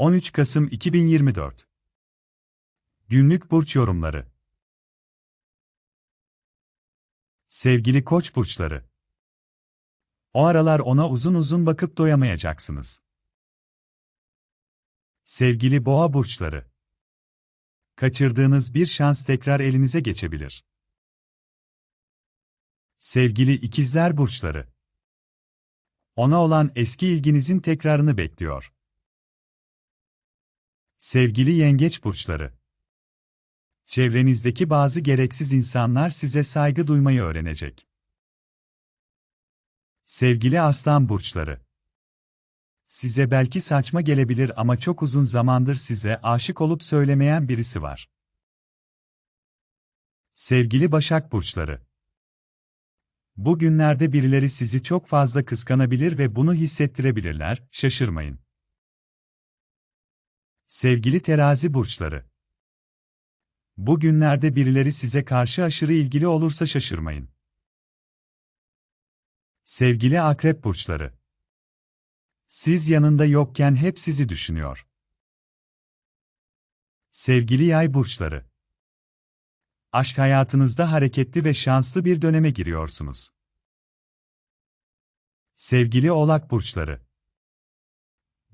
13 Kasım 2024 Günlük burç yorumları Sevgili Koç burçları O aralar ona uzun uzun bakıp doyamayacaksınız. Sevgili Boğa burçları Kaçırdığınız bir şans tekrar elinize geçebilir. Sevgili ikizler burçları. Ona olan eski ilginizin tekrarını bekliyor. Sevgili yengeç burçları. Çevrenizdeki bazı gereksiz insanlar size saygı duymayı öğrenecek. Sevgili aslan burçları. Size belki saçma gelebilir ama çok uzun zamandır size aşık olup söylemeyen birisi var. Sevgili Başak burçları. Bu günlerde birileri sizi çok fazla kıskanabilir ve bunu hissettirebilirler, şaşırmayın. Sevgili terazi burçları. Bu günlerde birileri size karşı aşırı ilgili olursa şaşırmayın. Sevgili akrep burçları. Siz yanında yokken hep sizi düşünüyor. Sevgili yay burçları. Aşk hayatınızda hareketli ve şanslı bir döneme giriyorsunuz. Sevgili Oğlak burçları.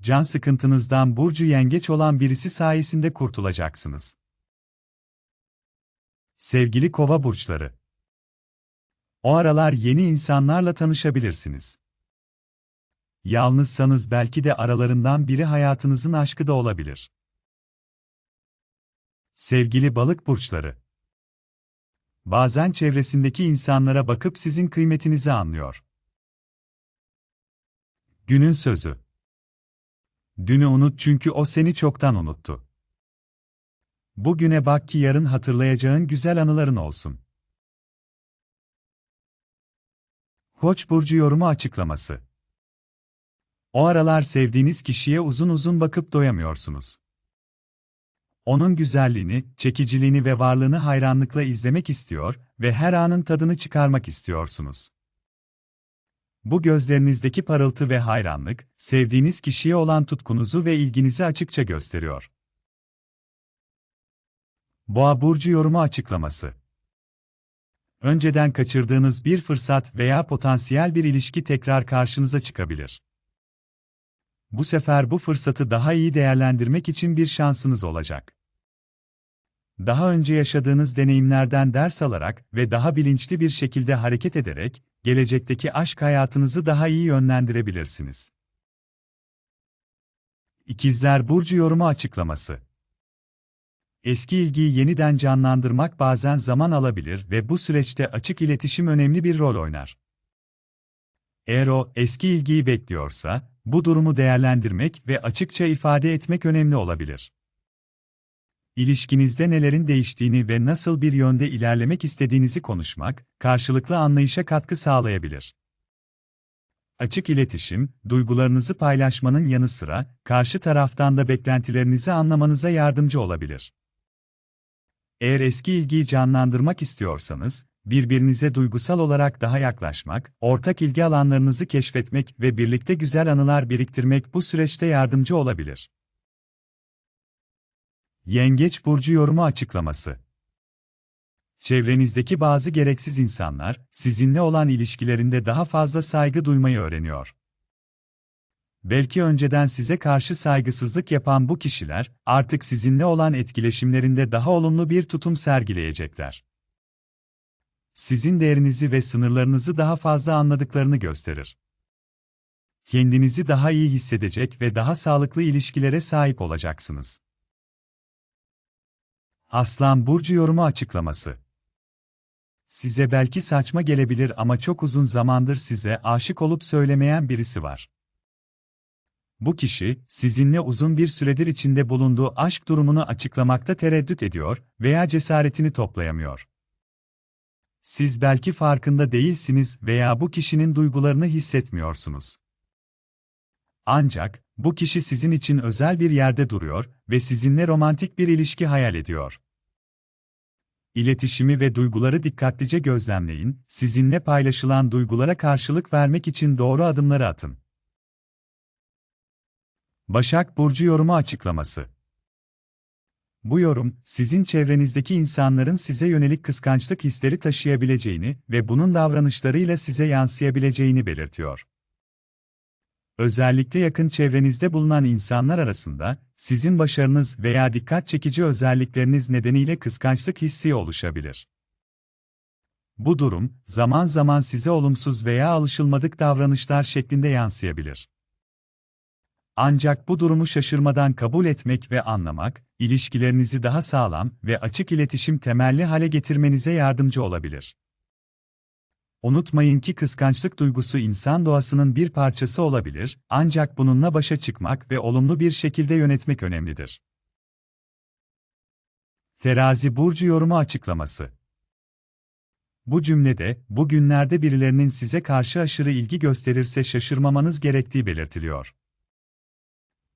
Can sıkıntınızdan burcu yengeç olan birisi sayesinde kurtulacaksınız. Sevgili Kova burçları. O aralar yeni insanlarla tanışabilirsiniz. Yalnızsanız belki de aralarından biri hayatınızın aşkı da olabilir. Sevgili balık burçları. Bazen çevresindeki insanlara bakıp sizin kıymetinizi anlıyor. Günün sözü. Dünü unut çünkü o seni çoktan unuttu. Bugüne bak ki yarın hatırlayacağın güzel anıların olsun. Koç burcu yorumu açıklaması. O aralar sevdiğiniz kişiye uzun uzun bakıp doyamıyorsunuz. Onun güzelliğini, çekiciliğini ve varlığını hayranlıkla izlemek istiyor ve her anın tadını çıkarmak istiyorsunuz. Bu gözlerinizdeki parıltı ve hayranlık, sevdiğiniz kişiye olan tutkunuzu ve ilginizi açıkça gösteriyor. Boğa burcu yorumu açıklaması. Önceden kaçırdığınız bir fırsat veya potansiyel bir ilişki tekrar karşınıza çıkabilir. Bu sefer bu fırsatı daha iyi değerlendirmek için bir şansınız olacak. Daha önce yaşadığınız deneyimlerden ders alarak ve daha bilinçli bir şekilde hareket ederek, gelecekteki aşk hayatınızı daha iyi yönlendirebilirsiniz. İkizler Burcu yorumu açıklaması Eski ilgiyi yeniden canlandırmak bazen zaman alabilir ve bu süreçte açık iletişim önemli bir rol oynar. Eğer o eski ilgiyi bekliyorsa, bu durumu değerlendirmek ve açıkça ifade etmek önemli olabilir. İlişkinizde nelerin değiştiğini ve nasıl bir yönde ilerlemek istediğinizi konuşmak, karşılıklı anlayışa katkı sağlayabilir. Açık iletişim, duygularınızı paylaşmanın yanı sıra, karşı taraftan da beklentilerinizi anlamanıza yardımcı olabilir. Eğer eski ilgiyi canlandırmak istiyorsanız, birbirinize duygusal olarak daha yaklaşmak, ortak ilgi alanlarınızı keşfetmek ve birlikte güzel anılar biriktirmek bu süreçte yardımcı olabilir. Yengeç burcu yorumu açıklaması. Çevrenizdeki bazı gereksiz insanlar sizinle olan ilişkilerinde daha fazla saygı duymayı öğreniyor. Belki önceden size karşı saygısızlık yapan bu kişiler artık sizinle olan etkileşimlerinde daha olumlu bir tutum sergileyecekler. Sizin değerinizi ve sınırlarınızı daha fazla anladıklarını gösterir. Kendinizi daha iyi hissedecek ve daha sağlıklı ilişkilere sahip olacaksınız. Aslan Burcu yorumu açıklaması. Size belki saçma gelebilir ama çok uzun zamandır size aşık olup söylemeyen birisi var. Bu kişi, sizinle uzun bir süredir içinde bulunduğu aşk durumunu açıklamakta tereddüt ediyor veya cesaretini toplayamıyor. Siz belki farkında değilsiniz veya bu kişinin duygularını hissetmiyorsunuz. Ancak, bu kişi sizin için özel bir yerde duruyor ve sizinle romantik bir ilişki hayal ediyor. İletişimi ve duyguları dikkatlice gözlemleyin, sizinle paylaşılan duygulara karşılık vermek için doğru adımları atın. Başak Burcu yorumu açıklaması. Bu yorum, sizin çevrenizdeki insanların size yönelik kıskançlık hisleri taşıyabileceğini ve bunun davranışlarıyla size yansıyabileceğini belirtiyor. Özellikle yakın çevrenizde bulunan insanlar arasında, sizin başarınız veya dikkat çekici özellikleriniz nedeniyle kıskançlık hissi oluşabilir. Bu durum, zaman zaman size olumsuz veya alışılmadık davranışlar şeklinde yansıyabilir. Ancak bu durumu şaşırmadan kabul etmek ve anlamak, ilişkilerinizi daha sağlam ve açık iletişim temelli hale getirmenize yardımcı olabilir. Unutmayın ki kıskançlık duygusu insan doğasının bir parçası olabilir, ancak bununla başa çıkmak ve olumlu bir şekilde yönetmek önemlidir. Terazi burcu yorumu açıklaması. Bu cümlede, bugünlerde birilerinin size karşı aşırı ilgi gösterirse şaşırmamanız gerektiği belirtiliyor.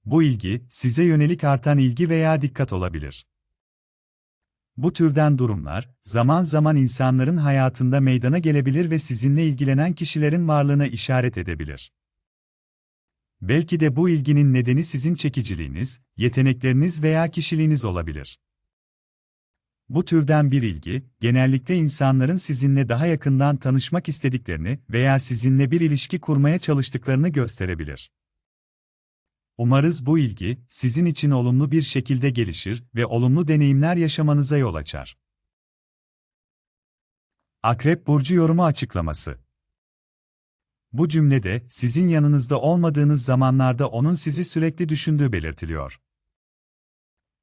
Bu ilgi, size yönelik artan ilgi veya dikkat olabilir. Bu türden durumlar, zaman zaman insanların hayatında meydana gelebilir ve sizinle ilgilenen kişilerin varlığına işaret edebilir. Belki de bu ilginin nedeni sizin çekiciliğiniz, yetenekleriniz veya kişiliğiniz olabilir. Bu türden bir ilgi, genellikle insanların sizinle daha yakından tanışmak istediklerini veya sizinle bir ilişki kurmaya çalıştıklarını gösterebilir. Umarız bu ilgi, sizin için olumlu bir şekilde gelişir ve olumlu deneyimler yaşamanıza yol açar. Akrep Burcu yorumu açıklaması Bu cümlede, sizin yanınızda olmadığınız zamanlarda onun sizi sürekli düşündüğü belirtiliyor.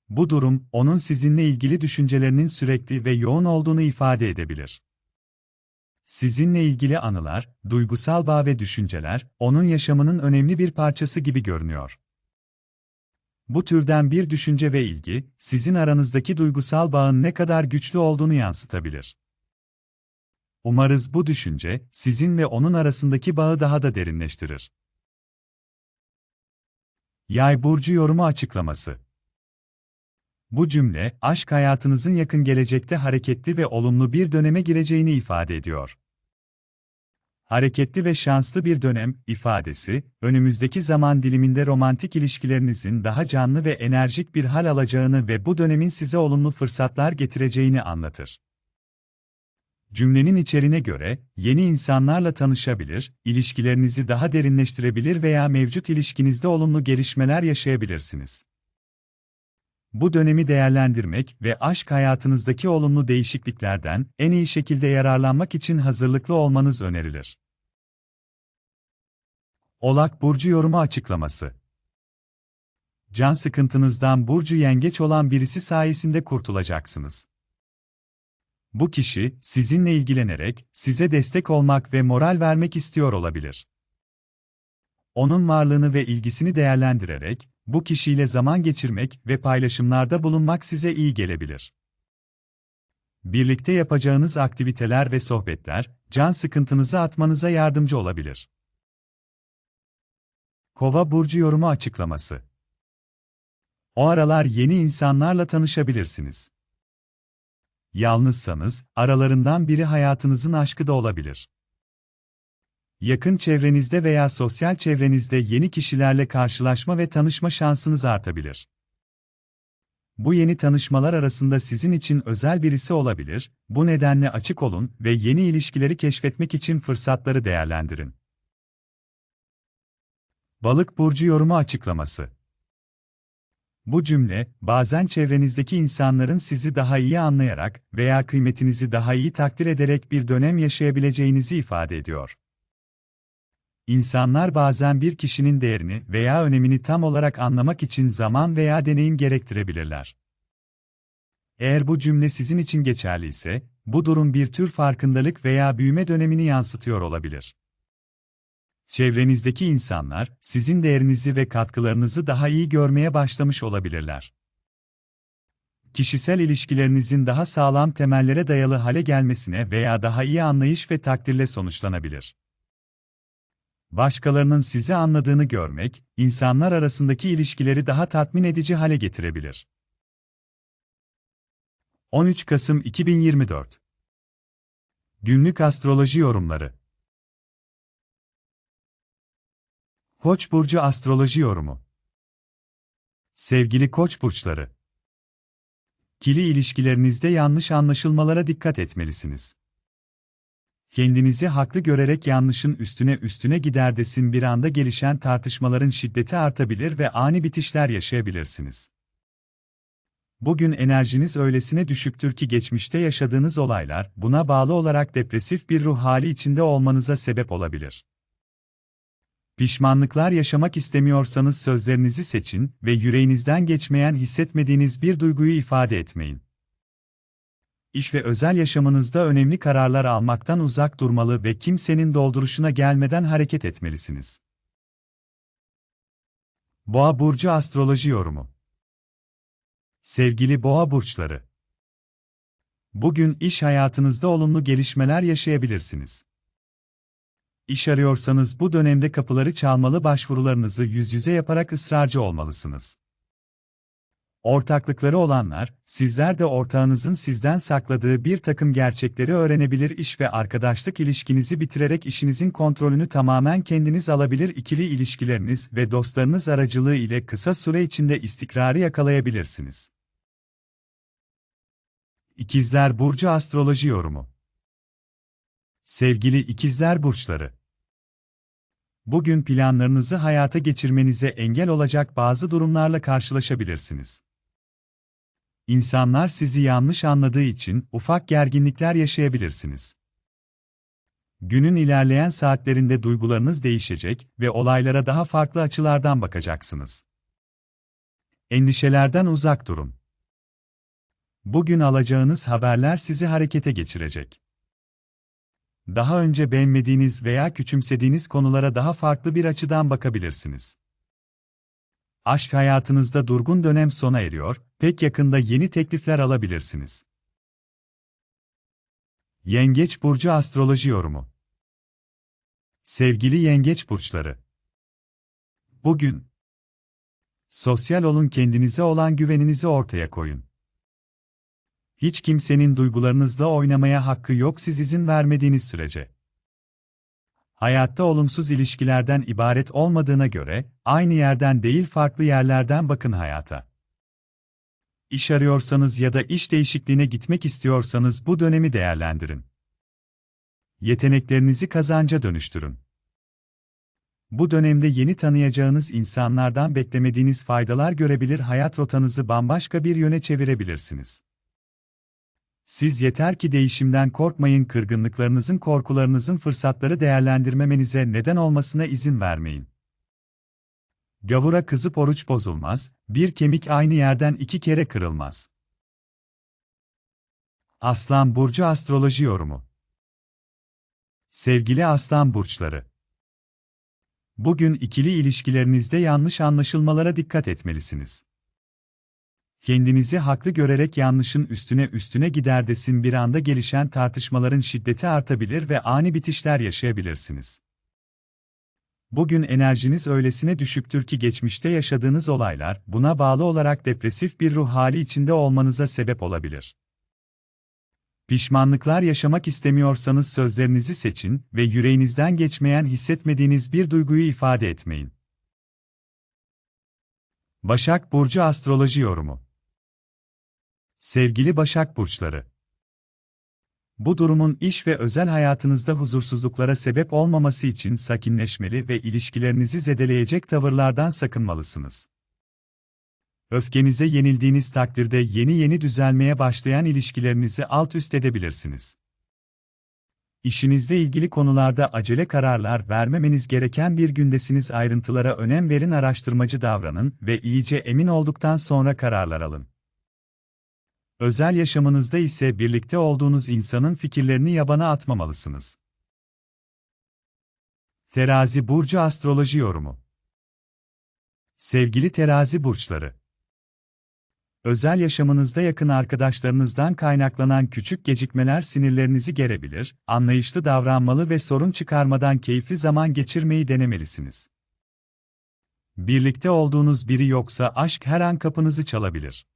Bu durum, onun sizinle ilgili düşüncelerinin sürekli ve yoğun olduğunu ifade edebilir. Sizinle ilgili anılar, duygusal bağ ve düşünceler, onun yaşamının önemli bir parçası gibi görünüyor. Bu türden bir düşünce ve ilgi, sizin aranızdaki duygusal bağın ne kadar güçlü olduğunu yansıtabilir. Umarız bu düşünce, sizin ve onun arasındaki bağı daha da derinleştirir. Yay burcu yorumu açıklaması. Bu cümle, aşk hayatınızın yakın gelecekte hareketli ve olumlu bir döneme gireceğini ifade ediyor. Hareketli ve şanslı bir dönem ifadesi, önümüzdeki zaman diliminde romantik ilişkilerinizin daha canlı ve enerjik bir hal alacağını ve bu dönemin size olumlu fırsatlar getireceğini anlatır. Cümlenin içeriğine göre, yeni insanlarla tanışabilir, ilişkilerinizi daha derinleştirebilir veya mevcut ilişkinizde olumlu gelişmeler yaşayabilirsiniz. Bu dönemi değerlendirmek ve aşk hayatınızdaki olumlu değişikliklerden en iyi şekilde yararlanmak için hazırlıklı olmanız önerilir. Olak burcu yorumu açıklaması. Can sıkıntınızdan burcu yengeç olan birisi sayesinde kurtulacaksınız. Bu kişi sizinle ilgilenerek size destek olmak ve moral vermek istiyor olabilir. Onun varlığını ve ilgisini değerlendirerek bu kişiyle zaman geçirmek ve paylaşımlarda bulunmak size iyi gelebilir. Birlikte yapacağınız aktiviteler ve sohbetler, can sıkıntınızı atmanıza yardımcı olabilir. Kova burcu yorumu açıklaması. O aralar yeni insanlarla tanışabilirsiniz. Yalnızsanız, aralarından biri hayatınızın aşkı da olabilir. Yakın çevrenizde veya sosyal çevrenizde yeni kişilerle karşılaşma ve tanışma şansınız artabilir. Bu yeni tanışmalar arasında sizin için özel birisi olabilir, bu nedenle açık olun ve yeni ilişkileri keşfetmek için fırsatları değerlendirin. Balık burcu yorumu açıklaması. Bu cümle, bazen çevrenizdeki insanların sizi daha iyi anlayarak veya kıymetinizi daha iyi takdir ederek bir dönem yaşayabileceğinizi ifade ediyor. İnsanlar bazen bir kişinin değerini veya önemini tam olarak anlamak için zaman veya deneyim gerektirebilirler. Eğer bu cümle sizin için geçerli ise, bu durum bir tür farkındalık veya büyüme dönemini yansıtıyor olabilir. Çevrenizdeki insanlar, sizin değerinizi ve katkılarınızı daha iyi görmeye başlamış olabilirler. Kişisel ilişkilerinizin daha sağlam temellere dayalı hale gelmesine veya daha iyi anlayış ve takdirle sonuçlanabilir. Başkalarının sizi anladığını görmek, insanlar arasındaki ilişkileri daha tatmin edici hale getirebilir. 13 Kasım 2024 Günlük Astroloji Yorumları Koç burcu astroloji yorumu. Sevgili Koç burçları, ikili ilişkilerinizde yanlış anlaşılmalara dikkat etmelisiniz. Kendinizi haklı görerek yanlışın üstüne üstüne giderdesin bir anda gelişen tartışmaların şiddeti artabilir ve ani bitişler yaşayabilirsiniz. Bugün enerjiniz öylesine düşüktür ki geçmişte yaşadığınız olaylar, buna bağlı olarak depresif bir ruh hali içinde olmanıza sebep olabilir. Pişmanlıklar yaşamak istemiyorsanız sözlerinizi seçin ve yüreğinizden geçmeyen hissetmediğiniz bir duyguyu ifade etmeyin. İş ve özel yaşamınızda önemli kararlar almaktan uzak durmalı ve kimsenin dolduruşuna gelmeden hareket etmelisiniz. Boğa burcu astroloji yorumu. Sevgili Boğa burçları, bugün iş hayatınızda olumlu gelişmeler yaşayabilirsiniz. İş arıyorsanız bu dönemde kapıları çalmalı başvurularınızı yüz yüze yaparak ısrarcı olmalısınız. Ortaklıkları olanlar, sizler de ortağınızın sizden sakladığı bir takım gerçekleri öğrenebilir iş ve arkadaşlık ilişkinizi bitirerek işinizin kontrolünü tamamen kendiniz alabilir ikili ilişkileriniz ve dostlarınız aracılığı ile kısa süre içinde istikrarı yakalayabilirsiniz. İkizler Burcu Astroloji Yorumu Sevgili ikizler burçları, bugün planlarınızı hayata geçirmenize engel olacak bazı durumlarla karşılaşabilirsiniz. İnsanlar sizi yanlış anladığı için ufak gerginlikler yaşayabilirsiniz. Günün ilerleyen saatlerinde duygularınız değişecek ve olaylara daha farklı açılardan bakacaksınız. Endişelerden uzak durun. Bugün alacağınız haberler sizi harekete geçirecek. Daha önce beğenmediğiniz veya küçümsediğiniz konulara daha farklı bir açıdan bakabilirsiniz. Aşk hayatınızda durgun dönem sona eriyor, pek yakında yeni teklifler alabilirsiniz. Yengeç burcu astroloji yorumu. Sevgili yengeç burçları. Bugün sosyal olun kendinize olan güveninizi ortaya koyun. Hiç kimsenin duygularınızla oynamaya hakkı yok siz izin vermediğiniz sürece. Hayatta olumsuz ilişkilerden ibaret olmadığına göre, aynı yerden değil farklı yerlerden bakın hayata. İş arıyorsanız ya da iş değişikliğine gitmek istiyorsanız bu dönemi değerlendirin. Yeteneklerinizi kazanca dönüştürün. Bu dönemde yeni tanıyacağınız insanlardan beklemediğiniz faydalar görebilir hayat rotanızı bambaşka bir yöne çevirebilirsiniz. Siz yeter ki değişimden korkmayın kırgınlıklarınızın korkularınızın fırsatları değerlendirmemenize neden olmasına izin vermeyin. Gavura kızıp oruç bozulmaz, bir kemik aynı yerden iki kere kırılmaz. Aslan Burcu Astroloji Yorumu Sevgili Aslan Burçları Bugün ikili ilişkilerinizde yanlış anlaşılmalara dikkat etmelisiniz. Kendinizi haklı görerek yanlışın üstüne üstüne giderdesin bir anda gelişen tartışmaların şiddeti artabilir ve ani bitişler yaşayabilirsiniz. Bugün enerjiniz öylesine düşüktür ki geçmişte yaşadığınız olaylar, buna bağlı olarak depresif bir ruh hali içinde olmanıza sebep olabilir. Pişmanlıklar yaşamak istemiyorsanız sözlerinizi seçin ve yüreğinizden geçmeyen hissetmediğiniz bir duyguyu ifade etmeyin. Başak Burcu Astroloji Yorumu Sevgili Başak Burçları Bu durumun iş ve özel hayatınızda huzursuzluklara sebep olmaması için sakinleşmeli ve ilişkilerinizi zedeleyecek tavırlardan sakınmalısınız. Öfkenize yenildiğiniz takdirde yeni yeni düzelmeye başlayan ilişkilerinizi alt üst edebilirsiniz. İşinizle ilgili konularda acele kararlar vermemeniz gereken bir gündesiniz ayrıntılara önem verin araştırmacı davranın ve iyice emin olduktan sonra kararlar alın. Özel yaşamınızda ise birlikte olduğunuz insanın fikirlerini yabana atmamalısınız. Terazi Burcu Astroloji Yorumu Sevgili terazi burçları, Özel yaşamınızda yakın arkadaşlarınızdan kaynaklanan küçük gecikmeler sinirlerinizi gerebilir, anlayışlı davranmalı ve sorun çıkarmadan keyifli zaman geçirmeyi denemelisiniz. Birlikte olduğunuz biri yoksa aşk her an kapınızı çalabilir.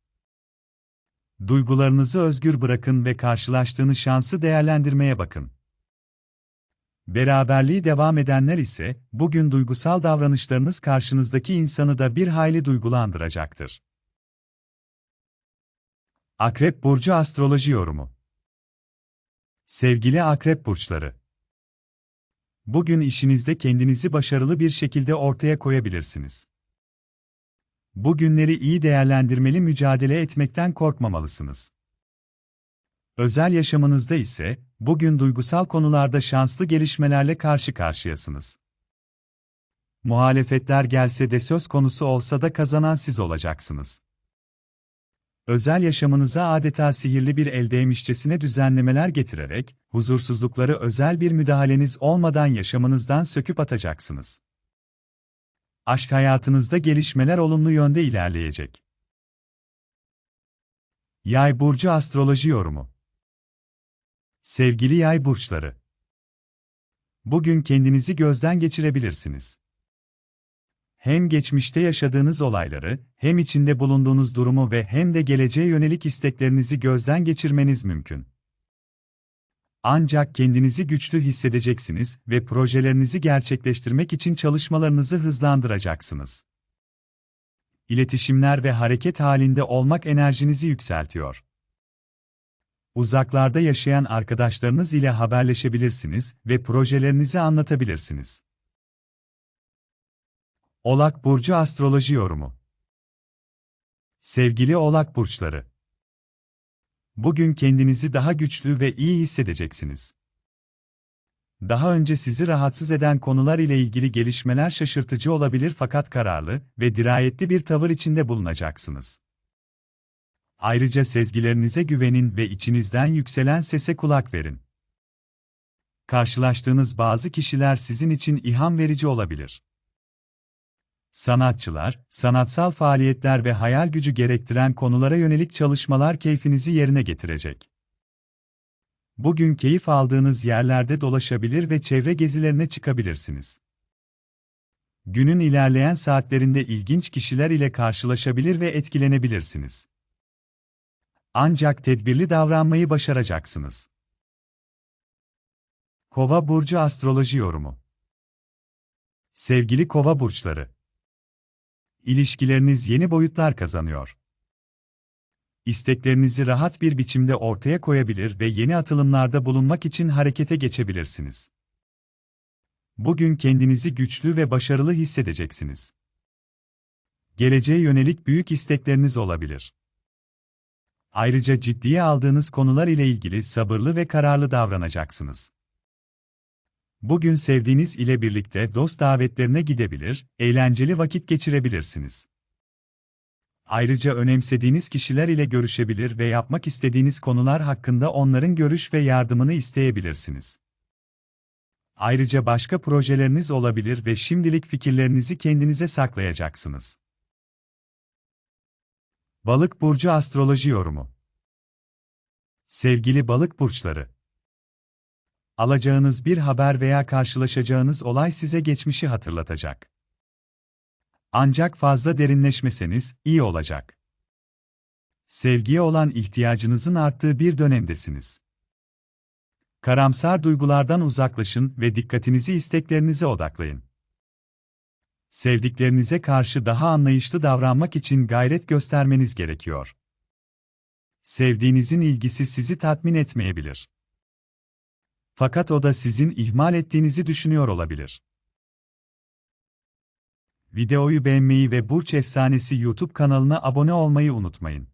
Duygularınızı özgür bırakın ve karşılaştığınız şansı değerlendirmeye bakın. Beraberliği devam edenler ise, bugün duygusal davranışlarınız karşınızdaki insanı da bir hayli duygulandıracaktır. Akrep Burcu Astroloji Yorumu Sevgili Akrep Burçları Bugün işinizde kendinizi başarılı bir şekilde ortaya koyabilirsiniz. Bu günleri iyi değerlendirmeli mücadele etmekten korkmamalısınız. Özel yaşamınızda ise, bugün duygusal konularda şanslı gelişmelerle karşı karşıyasınız. Muhalefetler gelse de söz konusu olsa da kazanan siz olacaksınız. Özel yaşamınıza adeta sihirli bir eldeymişçesine düzenlemeler getirerek, huzursuzlukları özel bir müdahaleniz olmadan yaşamınızdan söküp atacaksınız. Aşk hayatınızda gelişmeler olumlu yönde ilerleyecek. Yay burcu astroloji yorumu Sevgili yay burçları. Bugün kendinizi gözden geçirebilirsiniz. Hem geçmişte yaşadığınız olayları, hem içinde bulunduğunuz durumu ve hem de geleceğe yönelik isteklerinizi gözden geçirmeniz mümkün. Ancak kendinizi güçlü hissedeceksiniz ve projelerinizi gerçekleştirmek için çalışmalarınızı hızlandıracaksınız. İletişimler ve hareket halinde olmak enerjinizi yükseltiyor. Uzaklarda yaşayan arkadaşlarınız ile haberleşebilirsiniz ve projelerinizi anlatabilirsiniz. Oğlak Burcu Astroloji Yorumu Sevgili Oğlak Burçları Bugün kendinizi daha güçlü ve iyi hissedeceksiniz. Daha önce sizi rahatsız eden konular ile ilgili gelişmeler şaşırtıcı olabilir fakat kararlı ve dirayetli bir tavır içinde bulunacaksınız. Ayrıca sezgilerinize güvenin ve içinizden yükselen sese kulak verin. Karşılaştığınız bazı kişiler sizin için ilham verici olabilir. Sanatçılar, sanatsal faaliyetler ve hayal gücü gerektiren konulara yönelik çalışmalar keyfinizi yerine getirecek. Bugün keyif aldığınız yerlerde dolaşabilir ve çevre gezilerine çıkabilirsiniz. Günün ilerleyen saatlerinde ilginç kişiler ile karşılaşabilir ve etkilenebilirsiniz. Ancak tedbirli davranmayı başaracaksınız. Kova burcu astroloji yorumu. Sevgili Kova burçları, ilişkileriniz yeni boyutlar kazanıyor. İsteklerinizi rahat bir biçimde ortaya koyabilir ve yeni atılımlarda bulunmak için harekete geçebilirsiniz. Bugün kendinizi güçlü ve başarılı hissedeceksiniz. Geleceğe yönelik büyük istekleriniz olabilir. Ayrıca ciddiye aldığınız konular ile ilgili sabırlı ve kararlı davranacaksınız. Bugün sevdiğiniz ile birlikte dost davetlerine gidebilir, eğlenceli vakit geçirebilirsiniz. Ayrıca önemsediğiniz kişiler ile görüşebilir ve yapmak istediğiniz konular hakkında onların görüş ve yardımını isteyebilirsiniz. Ayrıca başka projeleriniz olabilir ve şimdilik fikirlerinizi kendinize saklayacaksınız. Balık burcu astroloji yorumu. Sevgili balık burçları, alacağınız bir haber veya karşılaşacağınız olay size geçmişi hatırlatacak. Ancak fazla derinleşmeseniz iyi olacak. Sevgiye olan ihtiyacınızın arttığı bir dönemdesiniz. Karamsar duygulardan uzaklaşın ve dikkatinizi isteklerinize odaklayın. Sevdiklerinize karşı daha anlayışlı davranmak için gayret göstermeniz gerekiyor. Sevdiğinizin ilgisi sizi tatmin etmeyebilir. Fakat o da sizin ihmal ettiğinizi düşünüyor olabilir. Videoyu beğenmeyi ve Burç Efsanesi YouTube kanalına abone olmayı unutmayın.